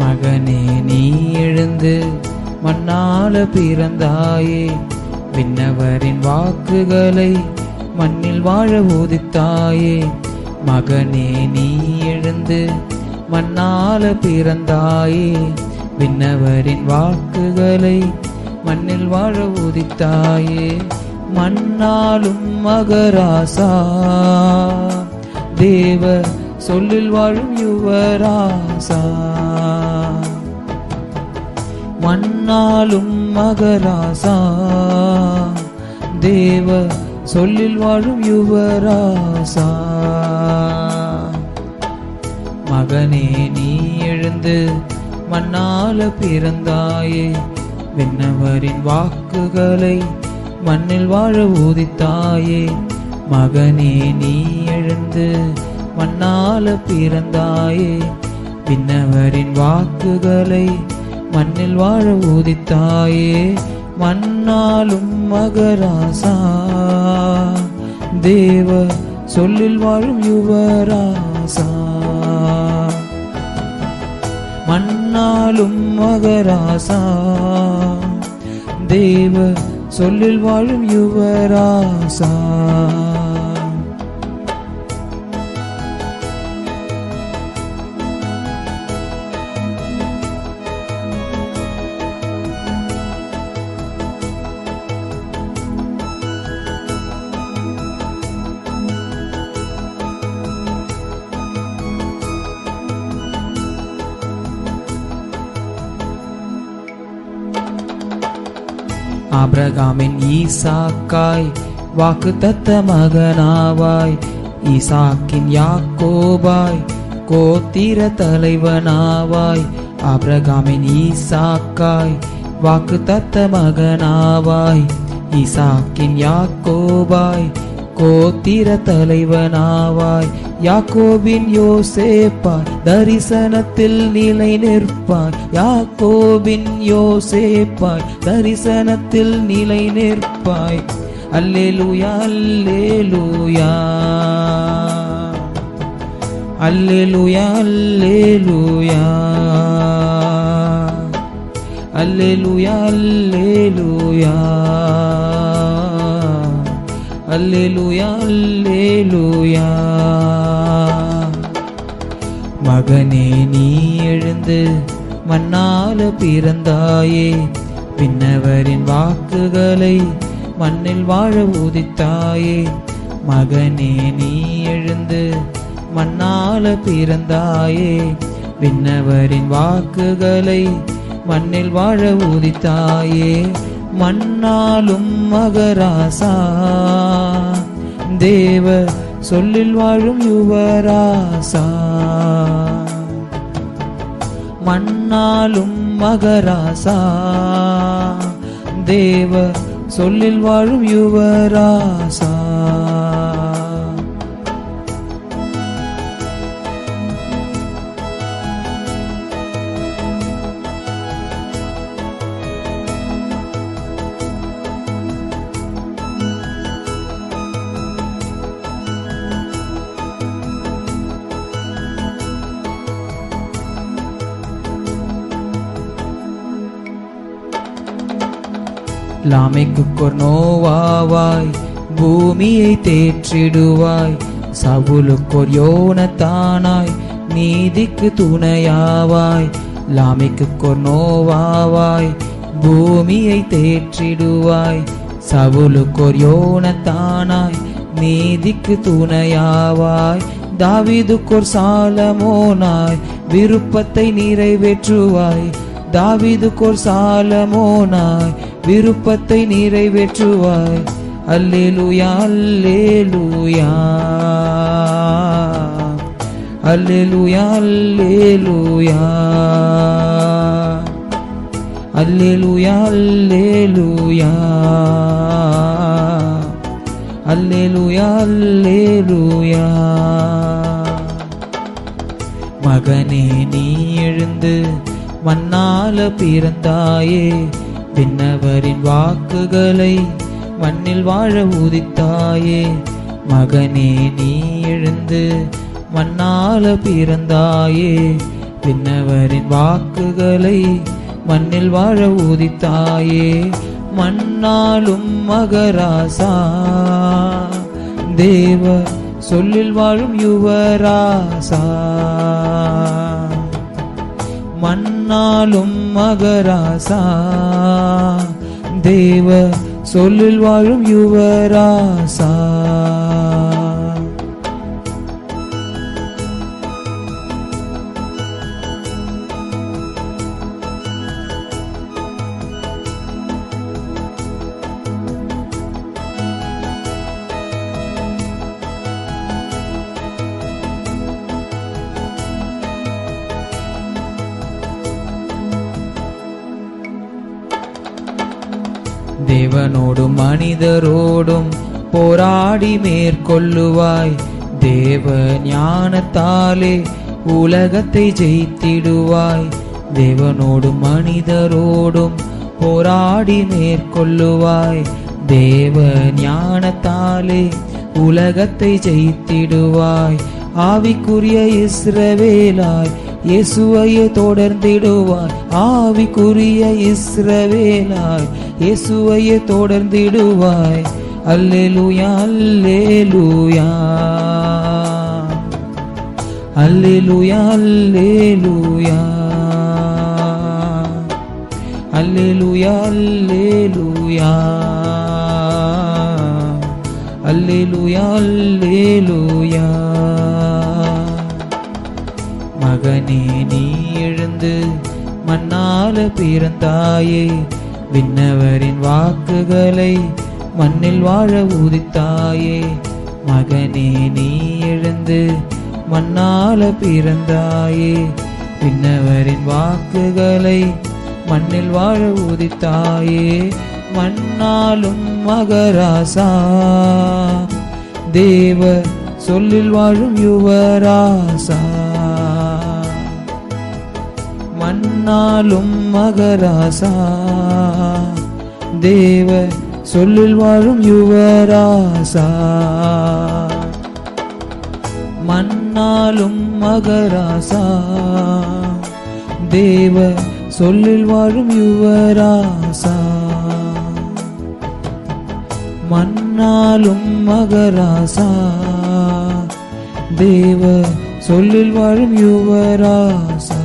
மகனே நீ எழுந்து மண்ணால பிறந்தாயே. விண்ணவரின் வாக்குகளை மண்ணில் வாழ உதித்தாயே மகனே நீ எழுந்து மண்ணால பிறந்தாயே. விண்ணவரின் வாக்குகளை மண்ணில் வாழ உதித்தாயே மண்ணாலும் மகராசா. தேவ சொல்லில் வாழும் யுவராசா. சொன்னாலும் மகராசா. தேவ சொல்லில் வாழும் யுவராசா. மகனே நீ எழுந்து மண்ணால பிறந்தாயே. விண்ணவரின் வாக்குகளை மண்ணில் வாழ ஊதித்தாயே மகனே நீ எழுந்து மண்ணால பிறந்தாயே. விண்ணவரின் வாக்குகளை மண்ணில் வாழ ஊதித்தாயே மண்ணாலும் மகராசா. தேவ சொல்லில் வாழும் யுவராசா. மண்ணாலும் மகராசா. தேவ சொல்லில் வாழும் யுவராசா. ஆபிரகாமின் ஈசாக்காய் வாக்கு தத்த மகனாவாய் ஈசாக்கின் யாக்கோபாய் கோத்திர தலைவனாவாய் ஆபிரகாமின் ஈசாக்காய் வாக்கு தத்த மகனாவாய் ஈசாக்கின் யாக்கோபாய் கோத்திர தலைவனாவாய் யாக்கோபின் யோசேப்பார் தரிசனத்தில் நிலை நிற்பார். யாக்கோபின் யோசேப்பாய் தரிசனத்தில் நிலை நிற்பாய். அல்லேலூயா அல்லேலூயா. அல்லேலூயா அல்லேலூயா. அல்லேலூயா அல்லேலூயா. அல்லேலூயா அல்லேலூயா. மகனே நீ எழுந்து மண்ணால பிறந்தாயே பின்னவரின் வாக்குகளை மண்ணில் வாழ உதித்தாயே. மகனே நீ எழுந்து மண்ணால பிறந்தாயே விண்ணவரின் வாக்குகளை மண்ணில் வாழ உதித்தாயே. மண்ணாலும் மகராசா. தேவ சொல்லில் வாழும் யுவராசா. மண்ணாலும் மகராசா. தேவ சொல்லில் வாழும் யுவராசா. லாமைக்கு நோவாவாய் பூமியை தேற்றிடுவாய். சவுலுக்கொர் யோனத்தானாய் நீதிக்கு துணையாவாய். லாமைக்கு நோவாவாய் பூமியை தேற்றிடுவாய். சவுலுக்கொர் யோனத்தானாய் நீதிக்கு துணையாவாய். தாவிதுக்கொர் சாலமோனாய் விருப்பத்தை நிறைவேற்றுவாய். தாவீதுக்கோர் சாலமோனாய் விருப்பத்தை நிறைவேற்றுவாய். அல்லேலூயா அல்லேலூயா. அல்லேலூயா அல்லேலூயா. அல்லேலூயா அல்லேலூயா. அல்லேலூயா அல்லேலூயா. மகனே நீ எழுந்து மண்ணால பிறந்தாயே. பின்னவரின் வாக்குகளை மண்ணில் வாழ உதித்தாயே. மகனே நீ எழுந்து மண்ணால பிறந்தாயே. பின்னவரின் வாக்குகளை மண்ணில் வாழ உதித்தாயே. மண்ணாலும் மகராசா. தேவ சொல்லில் வாழும் யுவராசா. மண் சொன்னாலும் மகராசா. தேவ சொல்லில் வாழும் யுவராசா. தேவனோடும் மனிதரோடும் போராடி மேற்கொள்ளுவாய். தேவ ஞானத்தாலே உலகத்தை ஜெயித்திடுவாய். தேவனோடும் மனிதரோடும் போராடி மேற்கொள்ளுவாய். தேவ ஞானத்தாலே உலகத்தை ஜெயித்திடுவாய். ஆவிக்குரிய இஸ்ரவேலாய் இயேசுவையே தொடர்ந்திடுவாய் ஆவிக்குரிய இஸ்ரவேலாய் இயேசுவையே தொடர்ந்திடுவாய். அல்லேலூயா அல்லேலூயா. அல்லேலூயா அல்லேலூயா. அல்லேலூயா அல்லேலூயா. அல்லேலூயா அல்லேலூயா. மகனே நீ எழுந்து மண்ணால பிறந்தாயே விண்ணவரின் வாக்குகளை மண்ணில் வாழ உதித்தாயே. மகனே நீ எழுந்து மண்ணால பிறந்தாயே விண்ணவரின் வாக்குகளை மண்ணில் வாழ உதித்தாயே. மண்ணாலும் மகராசா தேவ சொல்லில் வாழும் யுவராசா. ஆனாலும் மகராசா. தேவ சொல்லில் வாழும் யுவராசா. மன்னாலும் மகராசா. தேவ சொல்லில் வாழும் யுவராசா. மன்னாலும் மகராசா. தேவ சொல்லில் வாழும் யுவராசா.